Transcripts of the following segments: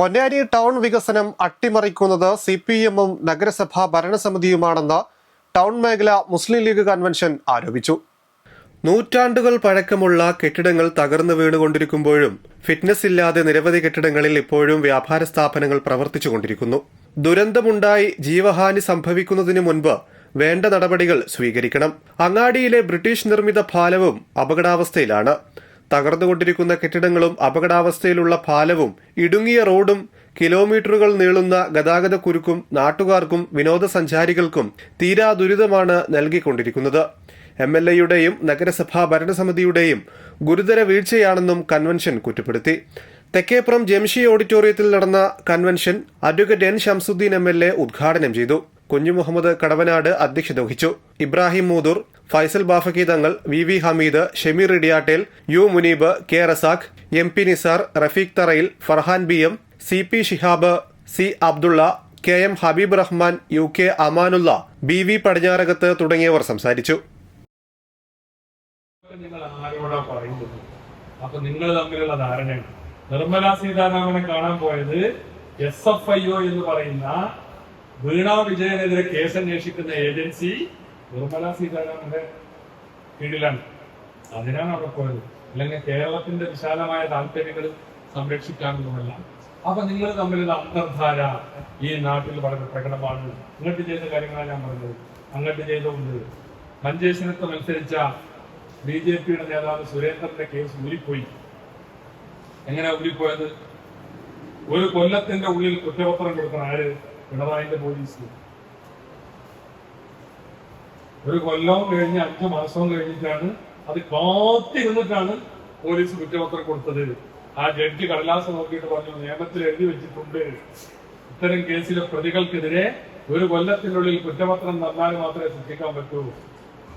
Ponnani town വികസനം അട്ടിമറിക്കുന്നത് C P എമ്മും നഗരസഭാ ഭരണസമിതിയുമാണെന്ന് ടൗൺ മേഖല മുസ്ലിം ലീഗ് കൺവെൻഷൻ ആരോപിച്ചു. നൂറ്റാണ്ടുകൾ പഴക്കമുള്ള കെട്ടിടങ്ങൾ തകർന്നു വീണുകൊണ്ടിരിക്കുമ്പോഴും ഫിറ്റ്നസ് ഇല്ലാതെ നിരവധി കെട്ടിടങ്ങളിൽ ഇപ്പോഴും വ്യാപാര സ്ഥാപനങ്ങൾ പ്രവർത്തിച്ചുകൊണ്ടിരിക്കുന്നു. ദുരന്തമുണ്ടായി ജീവഹാനി സംഭവിക്കുന്നതിന് മുൻപ് വേണ്ട നടപടികൾ സ്വീകരിക്കണം. അങ്ങാടിയിലെ ബ്രിട്ടീഷ് നിർമ്മിത പാലവും അപകടാവസ്ഥയിലാണ്. തകർന്നുകൊണ്ടിരിക്കുന്ന കെട്ടിടങ്ങളും അപകടാവസ്ഥയിലുള്ള പാലവും ഇടുങ്ങിയ റോഡും കിലോമീറ്ററുകൾ നീളുന്ന ഗതാഗത കുരുക്കും നാട്ടുകാർക്കും വിനോദസഞ്ചാരികൾക്കും തീരാ ദുരിതമാണ് നൽകിക്കൊണ്ടിരിക്കുന്നത്. എം എൽ എയുടെയും നഗരസഭാ ഭരണസമിതിയുടെയും ഗുരുതര വീഴ്ചയാണെന്നും കൺവെൻഷൻ കുറ്റപ്പെടുത്തി. തെക്കേപ്പുറം ജംഷി ഓഡിറ്റോറിയത്തിൽ നടന്ന convention advocate N. Shamsuddin M. ഉദ്ഘാടനം ചെയ്തു. കുഞ്ഞു മുഹമ്മദ് കടവനാട് അധ്യക്ഷത വഹിച്ചു. Ibrahim Mudur Faisal Bafaqi Thangal V V Hameed Shameer Idiyattel U Muneeb K Razak M P Nisar Rafeeq Tharayil Farhan B M C P Shihab C Abdulla K M Habeeb Rahman U K Amanulla B V Padinjarakath തുടങ്ങിയവർ സംസാരിച്ചു. നിങ്ങൾ തമ്മിലുള്ള ധാരണയാണ്. നിർമ്മല സീതാരാമനെ കാണാൻ പോയത് S F I O എന്ന് പറയുന്ന വീണ വിജയനെതിരെ കേസ് അന്വേഷിക്കുന്ന ഏജൻസി നിർമ്മല സീതാരാമന്റെ കീഴിലാണ്. അതിനാണ് അവിടെ പോയത്. അല്ലെങ്കിൽ കേരളത്തിന്റെ വിശാലമായ താല്പര്യങ്ങൾ സംരക്ഷിക്കാമെന്നുമല്ല അപ്പൊ നിങ്ങൾ തമ്മിൽ അന്തർധാര ഈ നാട്ടിൽ വളരെ പ്രകടമാണ്. ഇങ്ങോട്ട് ചെയ്ത കാര്യങ്ങളാണ് ഞാൻ പറഞ്ഞത്. അങ്ങോട്ട് ചെയ്തുകൊണ്ട് മഞ്ചേശ്വരത്ത് മത്സരിച്ച ബി ജെ പിയുടെ നേതാവ് സുരേന്ദ്രന്റെ കേസ് ഊരിപ്പോയി. എങ്ങനെ ഊരിപ്പോയത്? ഒരു കൊല്ലത്തിന്റെ ഉള്ളിൽ കുറ്റപത്രം കൊടുക്കണം ആര്? പിണറായിന്റെ പോലീസ്. ഒരു കൊല്ലവും കഴിഞ്ഞ് അഞ്ചു മാസവും കഴിഞ്ഞിട്ടാണ് അത് കാത്തിരുന്നിട്ടാണ് പോലീസ് കുറ്റപത്രം കൊടുത്തത്. ആ ജഡ്ജി കടലാസ് നോക്കിയിട്ട് പറഞ്ഞു നിയമത്തിൽ എഴുതി വെച്ചിട്ടുണ്ട്. ഇത്തരം കേസിലെ പ്രതികൾക്കെതിരെ ഒരു കൊല്ലത്തിനുള്ളിൽ കുറ്റപത്രം തന്നാൽ മാത്രമേ ശിക്ഷിക്കാൻ പറ്റൂ.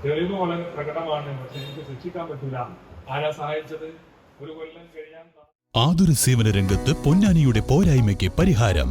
തെളിവ് വളരെ പ്രകടമാണ് പക്ഷെ എനിക്ക് ശിക്ഷിക്കാൻ പറ്റൂല. ആരാ സഹായിച്ചത്? ഒരു കൊല്ലം കഴിയാൻ ആതുര സേവന രംഗത്ത് പൊന്നാനിയുടെ പോരായ്മയ്ക്ക് പരിഹാരം.